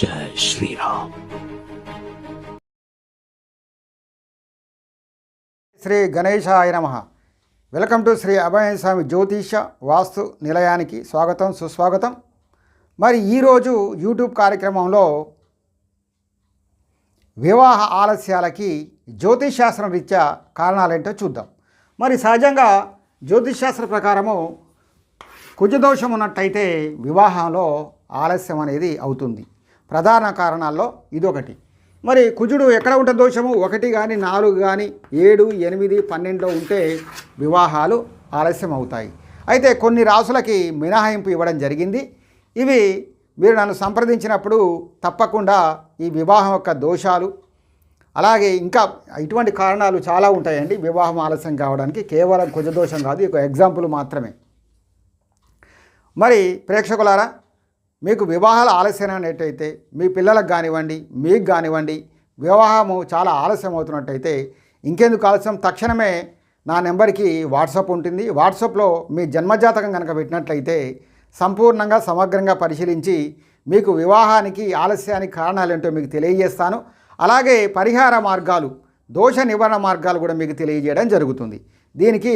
జై శ్రీరామ్ శ్రీ గణేశాయ నమ. వెల్కమ్ టు శ్రీ అభయ స్వామి జ్యోతిష వాస్తు నిలయానికి స్వాగతం సుస్వాగతం. మరి ఈరోజు యూట్యూబ్ కార్యక్రమంలో వివాహ ఆలస్యాలకి జ్యోతిష్ శాస్త్రం రీత్యా కారణాలేంటో చూద్దాం. మరి సహజంగా జ్యోతిషాస్త్ర ప్రకారము కుజదోషం ఉన్నట్టయితే వివాహంలో ఆలస్యం అనేది అవుతుంది. ప్రధాన కారణాల్లో ఇదొకటి. మరి కుజుడు ఎక్కడ ఉంటే దోషము? ఒకటి కానీ నాలుగు కానీ ఏడు ఎనిమిది పన్నెండులో ఉంటే వివాహాలు ఆలస్యం అవుతాయి అయితే కొన్ని రాసులకి మినహాయింపు ఇవ్వడం జరిగింది. ఇవి మీరు నన్ను సంప్రదించినప్పుడు తప్పకుండా ఈ వివాహం యొక్క దోషాలు అలాగే ఇంకా ఇటువంటి కారణాలు చాలా ఉంటాయండి. వివాహం ఆలస్యం కావడానికి కేవలం కుజదోషం కాదు ఒక ఎగ్జాంపుల్ మాత్రమే. మరి ప్రేక్షకులారా మీకు వివాహాలు ఆలస్యం అనేటైతే మీ పిల్లలకు కానివ్వండి మీకు కానివ్వండి వివాహము చాలా ఆలస్యం అవుతున్నట్టయితే ఇంకెందుకు ఆలస్యం? తక్షణమే నా నెంబర్కి వాట్సాప్ ఉంటుంది. వాట్సాప్లో మీ జన్మజాతకం కనుక పెట్టినట్లయితే సంపూర్ణంగా సమగ్రంగా పరిశీలించి మీకు వివాహానికి ఆలస్యానికి కారణాలు ఏంటో మీకు తెలియజేస్తాను. అలాగే పరిహార మార్గాలు దోష నివారణ మార్గాలు కూడా మీకు తెలియజేయడం జరుగుతుంది. దీనికి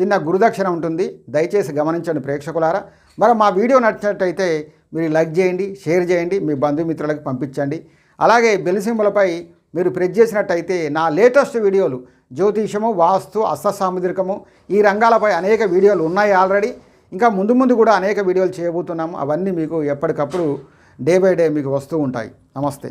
చిన్న గురుదక్షిణ ఉంటుంది. దయచేసి గమనించండి ప్రేక్షకులారా. మరి మా వీడియో నచ్చినట్టయితే మీరు లైక్ చేయండి షేర్ చేయండి మీ బంధుమిత్రులకు పంపించండి. అలాగే బెల్ సింబలపై మీరు ప్రెస్ చేసినట్టయితే నా లేటెస్ట్ వీడియోలు జ్యోతిషము వాస్తు అస్తసాముద్రికము ఈ రంగాలపై అనేక వీడియోలు ఉన్నాయి ఆల్రెడీ. ఇంకా ముందు ముందు కూడా అనేక వీడియోలు చేయబోతున్నాము. అవన్నీ మీకు ఎప్పటికప్పుడు డే బై డే మీకు వస్తూ ఉంటాయి. నమస్తే.